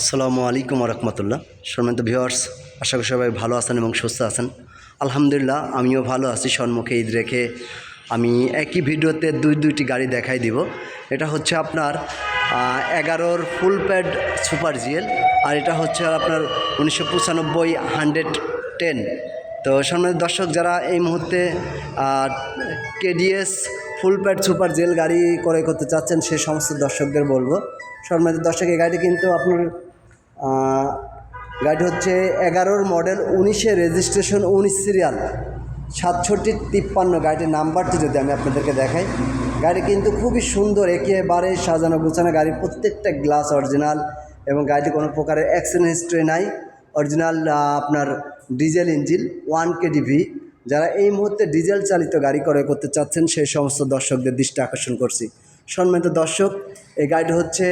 আসসালামু আলাইকুম রহমতুল্লাহ সম্মানিত ভিউয়ার্স, আশা করি সবাই ভালো আছেন এবং সুস্থ আছেন। আলহামদুলিল্লাহ, আমিও ভালো আছি। সম্মুখে ঈদ রেখে আমি একই ভিডিওতে দুই, দুইটি গাড়ি দেখাই দিব। এটা হচ্ছে আপনার এগারোর ফুল প্যাড সুপার জিএল আর এটা হচ্ছে আপনার উনিশশো পঁচানব্বই হান্ড্রেড টেন। তো সম্মানিত দর্শক, যারা এই মুহূর্তে KDS full pad super GL গাড়ি ক্রয় করতে চাচ্ছেন সে সমস্ত দর্শকদের বলব। সম্মানিত দর্শক এই গাড়িটি কিন্তু আপনার আহ, গাড়ি হচ্ছে এগারোর মডেল উনিশে রেজিস্ট্রেশন উনিশ সিরিয়াল সাতষট্টি তিপ্পান্ন। গাড়িটির নাম্বারটি যদি আমি আপনাদেরকে দেখাই গাড়ি কিন্তু খুবই সুন্দর একেবারে সাজানো গুছানো গাড়ির প্রত্যেকটা গ্লাস অরিজিনাল এবং গাড়িটি কোনো প্রকারের অ্যাক্সিডেন্ট হিস্ট্রি নাই। অরিজিনাল আপনার ডিজেল ইঞ্জিন ওয়ান কেডিভি যারা এই মুহূর্তে ডিজেল চালিত গাড়ি ক্রয় করতে চাচ্ছেন, সেই সমস্ত দর্শকদের দৃষ্টি আকর্ষণ করছি। সম্মানিত দর্শক, এই গাড়িটি হচ্ছে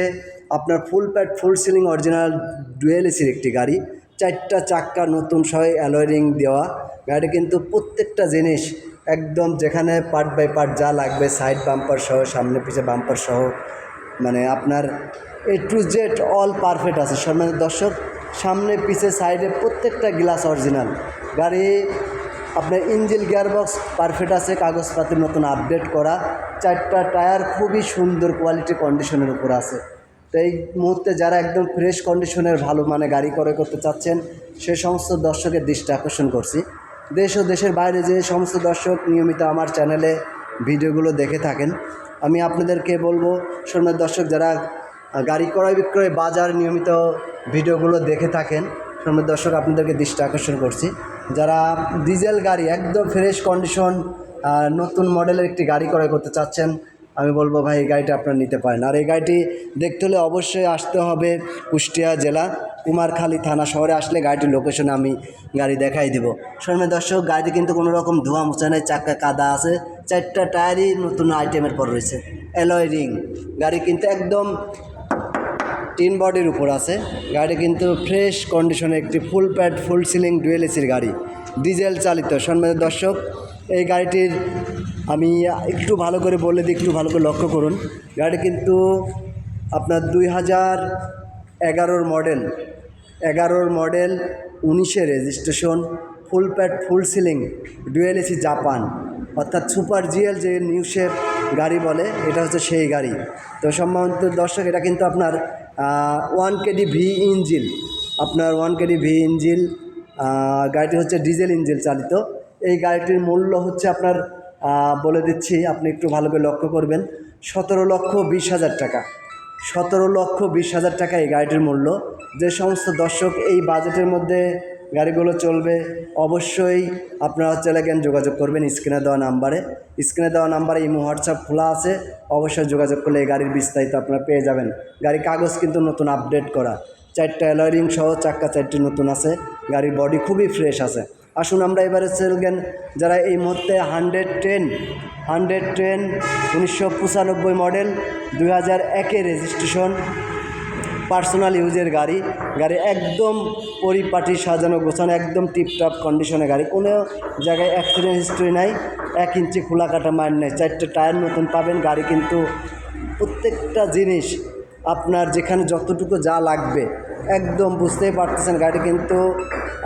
আপনার full pad, full ceiling original dual এসির একটি গাড়ি। চারটা চাক্কা নতুন সহ অ্যালোয়ারিং দেওয়া। গাড়ি কিন্তু প্রত্যেকটা জিনিস একদম যেখানে পার্ট বাই পার্ট যা লাগবে, সাইড বাম্পার সহ, সামনে পিছে বাম্পার সহ মানে আপনার A to Z all perfect আছে। সম্মানিত দর্শক, সামনে, পিছে, সাইডে প্রত্যেকটা গ্লাস অরিজিনাল। গাড়ি আপনার ইঞ্জিল গিয়ারবক্স, পারফেক্ট আছে, কাগজপাতির নতুন আপডেট করা। চারটা টায়ার খুবই সুন্দর কোয়ালিটি কন্ডিশনের উপর আছে। তো এই মুহূর্তে যারা একদম ফ্রেশ কন্ডিশনের ভালো মানে গাড়ি ক্রয় করতে চাচ্ছেন, সে সমস্ত দর্শকের দৃষ্টি আকর্ষণ করছি। দেশ ও দেশের বাইরে যে সমস্ত দর্শক নিয়মিত আমার চ্যানেলে ভিডিওগুলো দেখে থাকেন, আমি আপনাদেরকে বলব সোনার দর্শক যারা গাড়ি ক্রয় বিক্রয় বাজার নিয়মিত ভিডিওগুলো দেখে থাকেন সোনার দর্শক আপনাদেরকে দৃষ্টি আকর্ষণ করছি। যারা ডিজেল গাড়ি, একদম ফ্রেশ কন্ডিশন নতুন মডেলের একটি গাড়ি ক্রয় করতে চাচ্ছেন, আমি বলব ভাই, এই গাড়িটা আপনারা নিতে পারেন। আর এই গাড়িটি দেখতে হলে অবশ্যই আসতে হবে কুষ্টিয়া জেলা, কুমারখালী থানা শহরে আসলে গাড়িটির লোকেশনে আমি গাড়ি দেখাই দেবো। শর্মে দর্শক, গাড়িতে কিন্তু কোনো রকম ধোঁয়া মোছা নেই, চাক্কা কাদা আছে, চারটা টায়ারই নতুন আইটেমের পর রয়েছে। অ্যালয় রিং গাড়ি কিন্তু একদম টিন বডির উপর আছে। গাড়ি কিন্তু ফ্রেশ কন্ডিশনে একটি full pad, full ceiling dual এসির গাড়ি। ডিজেল চালিত। সম্মানিত দর্শক, এই গাড়িটির আমি একটু ভালো করে বলে দিই, একটু ভালো করে লক্ষ্য করুন। গাড়ি কিন্তু আপনার দুই হাজার এগারোর মডেল। এগারোর মডেল উনিশে registration, full pad, full ceiling, dual AC Japan. অর্থাৎ সুপার জিএল যে নিউ শেপ গাড়ি বলে, এটা হচ্ছে সেই গাড়ি। তো সম্মানিত দর্শক, এটা কিন্তু আপনার ওয়ান কেডি ভি ইঞ্জিল আপনার ওয়ান কেডি ভি ইঞ্জিল গাড়িটি হচ্ছে ডিজেল ইঞ্জিল চালিত। এই গাড়িটির মূল্য হচ্ছে আপনার বলে দিচ্ছি, আপনি একটু ভালো করে লক্ষ্য করবেন। সতেরো লক্ষ বিশ হাজার টাকা। সতেরো লক্ষ বিশ হাজার টাকা এই গাড়িটির মূল্য। যে সমস্ত দর্শক এই বাজেটের মধ্যে গাড়িগুলো চলবে, অবশ্যই আপনারা হচ্ছে লাগেন যোগাযোগ করবেন স্ক্রিনে দেওয়া নাম্বারে। স্ক্রিনে দেওয়া নাম্বারে ইমো, হোয়াটসঅ্যাপ খোলা আছে, অবশ্যই যোগাযোগ করলে এই গাড়ির বিস্তারিত আপনারা পেয়ে যাবেন। গাড়ির কাগজ কিন্তু নতুন আপডেট করা। চারটা অ্যালয়ারিং সহ চাক্কা চারটি নতুন আছে। গাড়ির বডি খুবই ফ্রেশ আছে। আসুন আমরা এবারে সেলগেন যারা এই মুহূর্তে হান্ড্রেড টেন হান্ড্রেড টেন উনিশশো পঁচানব্বই মডেল দুই হাজার একে রেজিস্ট্রেশন পার্সোনাল ইউজের গাড়ি গাড়ি একদম পরিপাটি, সাজানো, গোছানো, একদম টিপটপ কন্ডিশনে গাড়ি। কোনো জায়গায় অ্যাক্সিডেন্ট হিস্ট্রি নাই, এক ইঞ্চি খোলা কাটা মার নেই। চারটে টায়ার নতুন পাবেন, গাড়ি কিন্তু প্রত্যেকটা জিনিস আপনার যেখানে যতটুকু যা লাগবে, একদম বুঝতেই পারতেছেন গাড়ি কিন্তু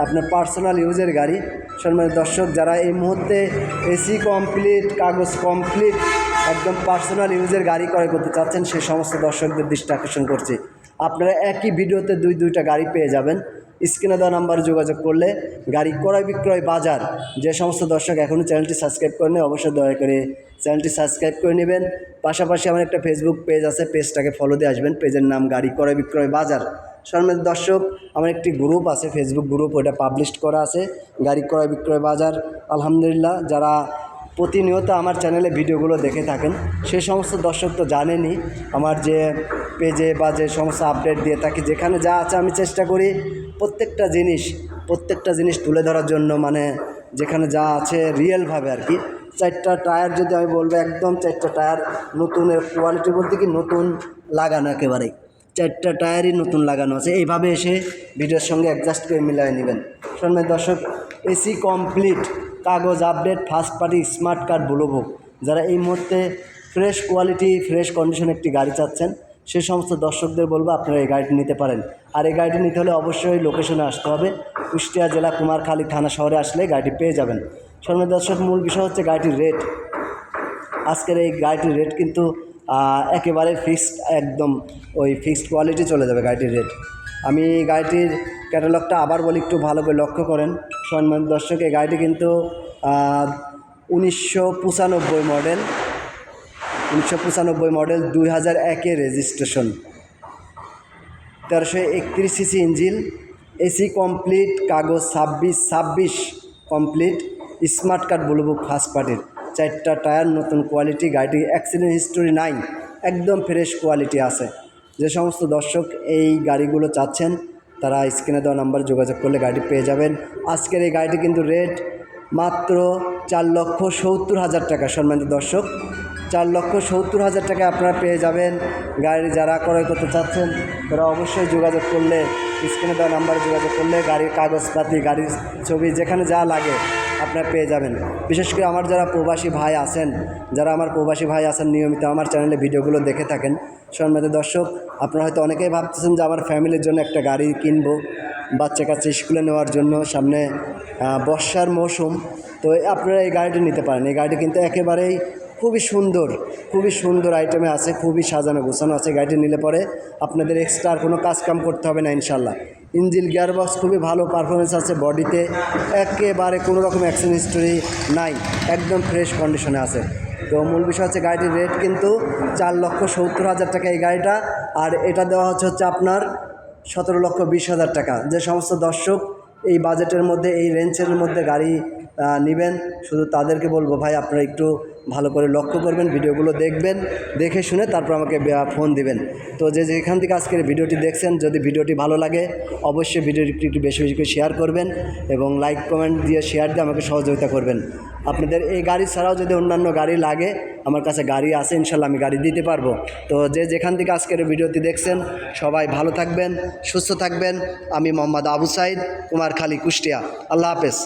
আপনার পার্সোনাল ইউজের গাড়ি। সম্মানিত দর্শক, যারা এই মুহূর্তে এসি কমপ্লিট কাগজ কমপ্লিট একদম পার্সোনাল ইউজের গাড়ি ক্রয় করতে চাচ্ছেন সেই সমস্ত দর্শকদের দৃষ্টি আকর্ষণ করছি। আপনারা একই ভিডিওতে দুই দুইটা গাড়ি পেয়ে যাবেন। স্ক্রিনে দেওয়া নাম্বারে যোগাযোগ করলে গাড়ি ক্রয় বিক্রয় বাজার যে সমস্ত দর্শক এখনও চ্যানেলটি সাবস্ক্রাইব করেনি অবশ্যই দয়া করে চ্যানেলটি সাবস্ক্রাইব করে নেবেন। পাশাপাশি আমার একটা ফেসবুক পেজ আছে পেজটাকে ফলো দিয়ে আসবেন। পেজের নাম গাড়ি ক্রয় বিক্রয় বাজার। সম্মানিত দর্শক, আমার একটি গ্রুপ আছে ফেসবুক গ্রুপ ওটা পাবলিশ করা আছে, গাড়ি ক্রয় বিক্রয় বাজার। আলহামদুলিল্লাহ, যারা প্রতিনিয়ত আমার চ্যানেলে ভিডিওগুলো দেখে থাকেন, সে সমস্ত দর্শক তো জানেনই, আমার যে পেজে বা যে সমস্ত আপডেট দিয়ে থাকি, যেখানে যা আছে আমি চেষ্টা করি প্রত্যেকটা জিনিস প্রত্যেকটা জিনিস তুলে ধরার জন্য মানে যেখানে যা আছে রিয়েলভাবে আর কি। চারটা টায়ার যদি আমি বলব, একদম চারটা টায়ার নতুনের কোয়ালিটি বলতে কি নতুন লাগানো একেবারেই। চারটা টায়ারই নতুন লাগানো আছে। এইভাবে এসে ভিডিওর সঙ্গে অ্যাডজাস্ট করে মিলিয়ে নেবেন। সন্ধ্যা দর্শক এসি কমপ্লিট কাগজ update first party smart card blue book যারা এই মুহূর্তে ফ্রেশ কোয়ালিটি ফ্রেশ কন্ডিশন একটি গাড়ি চাচ্ছেন সে সমস্ত দর্শকদের বলব আপনারা এই গাড়িটি নিতে পারেন। আর এই গাড়িটি নিতে হলে অবশ্যই লোকেশনে আসতে হবে। কুষ্টিয়া জেলা কুমারখালী থানা শহরে আসলে গাড়িটি পেয়ে যাবেন। সম্মানিত দর্শক, মূল বিষয় হচ্ছে গাড়িটির রেট আজকের এই গাড়িটির রেট কিন্তু একেবারে ফিক্সড একদম ওই ফিক্সড কোয়ালিটি চলে যাবে গাড়িটির রেট আমি গাড়িটির ক্যাটালগটা আবার বলি, একটু ভালো করে লক্ষ্য করেন। সম্মান দর্শক, এই গাড়িটি কিন্তু উনিশশো পঁচানব্বই মডেল উনিশশো পঁচানব্বই মডেল দুই হাজার একের রেজিস্ট্রেশন। তেরোশো একত্রিশ সিসি ইঞ্জিন, এসি কমপ্লিট, কাগজ ছাব্বিশ ছাব্বিশ complete, smart card blue book first পার্টির। চারটা টায়ার, নতুন কোয়ালিটি গাড়িটি অ্যাক্সিডেন্ট হিস্টোরি নাই, একদম ফ্রেশ কোয়ালিটি আছে। যে সমস্ত দর্শক এই গাড়িগুলো চাচ্ছেন, তারা স্ক্রিনে দেওয়া নাম্বারে যোগাযোগ করলে গাড়ি পেয়ে যাবেন। আজকের এই গাড়িটি কিন্তু রেট মাত্র চার লক্ষ সত্তর হাজার টাকা, সম্মানিত দর্শক। চার লক্ষ সত্তর হাজার টাকা আপনারা পেয়ে যাবেন। গাড়ি যারা ক্রয় করতে চাচ্ছেন, তারা অবশ্যই যোগাযোগ করলে, স্ক্রিনে দেওয়া নাম্বারে যোগাযোগ করলে গাড়ির কাগজপাতি, গাড়ির ছবি, যেখানে যা লাগে আপনারা পেয়ে যাবেন। বিশেষ করে আমার যারা প্রবাসী ভাই আছেন, যারা আমার প্রবাসী ভাই আছেন নিয়মিত আমার চ্যানেলে ভিডিওগুলো দেখে থাকেন, সম্মানিত দর্শক, আপনারা হয়তো অনেকেই ভাবতেছেন যে আমার ফ্যামিলির জন্য একটা গাড়ি কিনবো, বাচ্চা কাচ্চা স্কুলে নেওয়ার জন্য সামনে বর্ষার মৌসুম। তো আপনারা এই গাড়িটি নিতে পারেন। এই গাড়িটি কিন্তু একেবারেই খুবই সুন্দর খুবই সুন্দর আইটেমে আছে, খুবই সাজানো গোছানো আছে, গাড়িটি নিলে পরে আপনাদের এক্সট্রা আর কোনো কাজ কাম করতে হবে না ইনশাল্লাহ ইঞ্জিল গিয়ারবক্স খুবই ভালো পারফরমেন্স আছে বডিতে, একেবারে কোনো রকম অ্যাক্সিডেন্ট হিস্টোরি নাই, একদম ফ্রেশ কন্ডিশনে আছে। তো মূল বিষয় হচ্ছে গাড়িটির রেট কিন্তু চার লক্ষ সত্তর হাজার টাকা এই গাড়িটা, আর এটা দেওয়া হচ্ছে হচ্ছে আপনার সতেরো লক্ষ বিশ হাজার টাকা। যে সমস্ত দর্শক এই বাজেটের মধ্যে, এই রেঞ্জের মধ্যে গাড়ি নেবেন, শুধু তাদেরকে বলব ভাই, আপনারা একটু ভালো করে লক্ষ্য করবেন, ভিডিওগুলো দেখবেন, দেখে শুনে তারপর আমাকে ফোন দিবেন। তো যে যেখান থেকে আজকের ভিডিওটি দেখছেন, যদি ভিডিওটি ভালো লাগে, অবশ্যই ভিডিওটি একটু বেশি বেশি করে শেয়ার করবেন এবং লাইক কমেন্ট দিয়ে শেয়ার দিয়ে আমাকে সহযোগিতা করবেন। আপনাদের এই গাড়ি ছাড়াও যদি অন্যান্য গাড়ি লাগে, আমার কাছে গাড়ি আছে, ইনশাল্লাহ আমি গাড়ি দিতে পারব। তো যে, যেখান থেকে আজকের ভিডিওটি দেখছেন, সবাই ভালো থাকবেন, সুস্থ থাকবেন। আমি মোহাম্মদ আবু সাইদ, কুমারখালী, কুষ্টিয়া। আল্লাহ হাফেজ।